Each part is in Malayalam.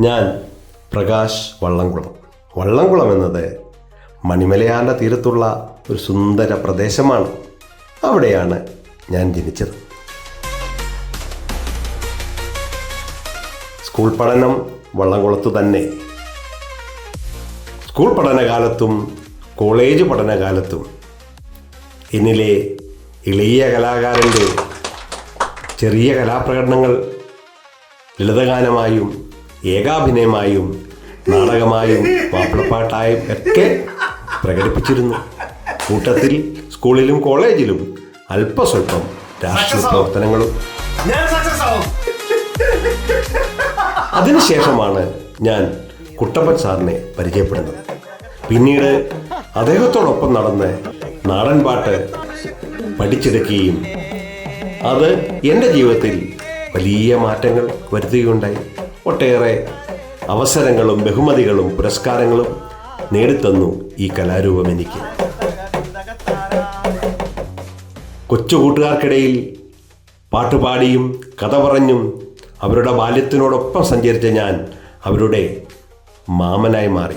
ഞാൻ പ്രകാശ് വള്ളംകുളം. വള്ളംകുളം എന്നത് മണിമലയാറിന്റെ തീരത്തുള്ള ഒരു സുന്ദര പ്രദേശമാണ്. അവിടെയാണ് ഞാൻ ജനിച്ചത്. സ്കൂൾ പഠനം വള്ളംകുളത്ത് തന്നെ. സ്കൂൾ പഠനകാലത്തും കോളേജ് പഠനകാലത്തും എന്നിലെ ഇളയ കലാകാരന്റെ ചെറിയ കലാപ്രകടനങ്ങൾ ലളിതഗാനമായും ഏകാഭിനയമായും നാടകമായും മാപ്പിളപ്പാട്ടായും ഒക്കെ പ്രകടിപ്പിച്ചിരുന്നു. കൂട്ടത്തിൽ സ്കൂളിലും കോളേജിലും അല്പസ്വല്പം രാഷ്ട്രീയ പ്രവർത്തനങ്ങളും. അതിനുശേഷമാണ് ഞാൻ കുട്ടപ്പൻ സാറിനെ പരിചയപ്പെടുന്നത്. പിന്നീട് അദ്ദേഹത്തോടൊപ്പം നടന്ന് നാടൻ പാട്ട് പഠിച്ചെടുക്കുകയും അത് എന്റെ ജീവിതത്തിൽ വലിയ മാറ്റങ്ങൾ വരുത്തുകയുണ്ടായി. ഒട്ടേറെ അവസരങ്ങളും ബഹുമതികളും പുരസ്കാരങ്ങളും നേടിത്തന്നു ഈ കലാരൂപം എനിക്ക്. കൊച്ചു കൂട്ടുകാർക്കിടയിൽ പാട്ടുപാടിയും കഥ പറഞ്ഞും അവരുടെ ബാല്യത്തിനോടൊപ്പം സഞ്ചരിച്ച ഞാൻ അവരുടെ മാമനായി മാറി.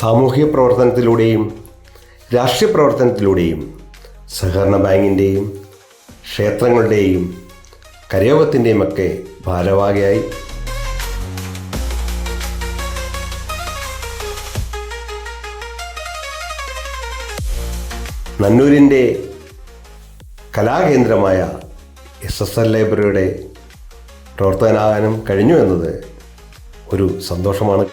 സാമൂഹിക പ്രവർത്തനത്തിലൂടെയും രാഷ്ട്രീയ പ്രവർത്തനത്തിലൂടെയും സഹകരണ ബാങ്കിന്റെയും ക്ഷേത്രങ്ങളുടെയും കരയോഗത്തിന്റെയും ഒക്കെ ഭാരവാഹിയായി. നന്നൂരിന്റെ കലാകേന്ദ്രമായ എസ് എസ് എൽ ലൈബ്രറിയുടെ പ്രവർത്തകനാകാനും കഴിഞ്ഞു എന്നത് ഒരു സന്തോഷമാണ്.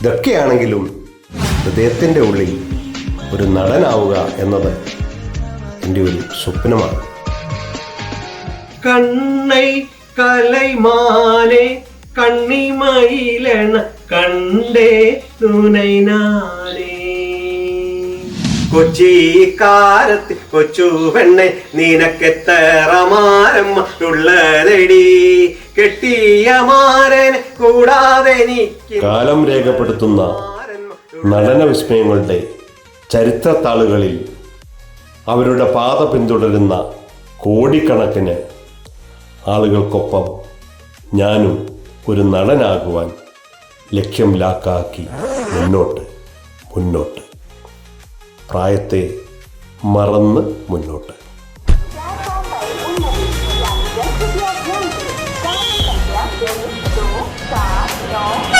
ഇതൊക്കെയാണെങ്കിലും ഹൃദയത്തിന്റെ ഉള്ളിൽ ഒരു നടനാവുക എന്നത് എന്റെ ഒരു സ്വപ്നമാണ്. കണ്ണൈ കലൈമാനെ കണ്ണിമയിലെണ കണ്ടേ നുനൈനാനേ കൊച്ചിക്കാരത്ത് കൊച്ചു പെണ്ണെ നിനക്കെത്തറമാരമ്മ ഉള്ളതെടി. കെട്ടിയ മാരൻ കൂടാതെ എനിക്ക് കാലം രേഖപ്പെടുത്തുന്ന നടന വിസ്മയങ്ങളുടെ ചരിത്രത്താളുകളിൽ അവരുടെ പാത പിന്തുടരുന്ന കോടിക്കണക്കിന് ആളുകൾക്കൊപ്പം ഞാനും ഒരു നടനാകുവാൻ ലക്ഷ്യം ലാക്കാക്കി മുന്നോട്ട് മുന്നോട്ട്. പ്രായത്തെ മറന്ന് മുന്നോട്ട്. 有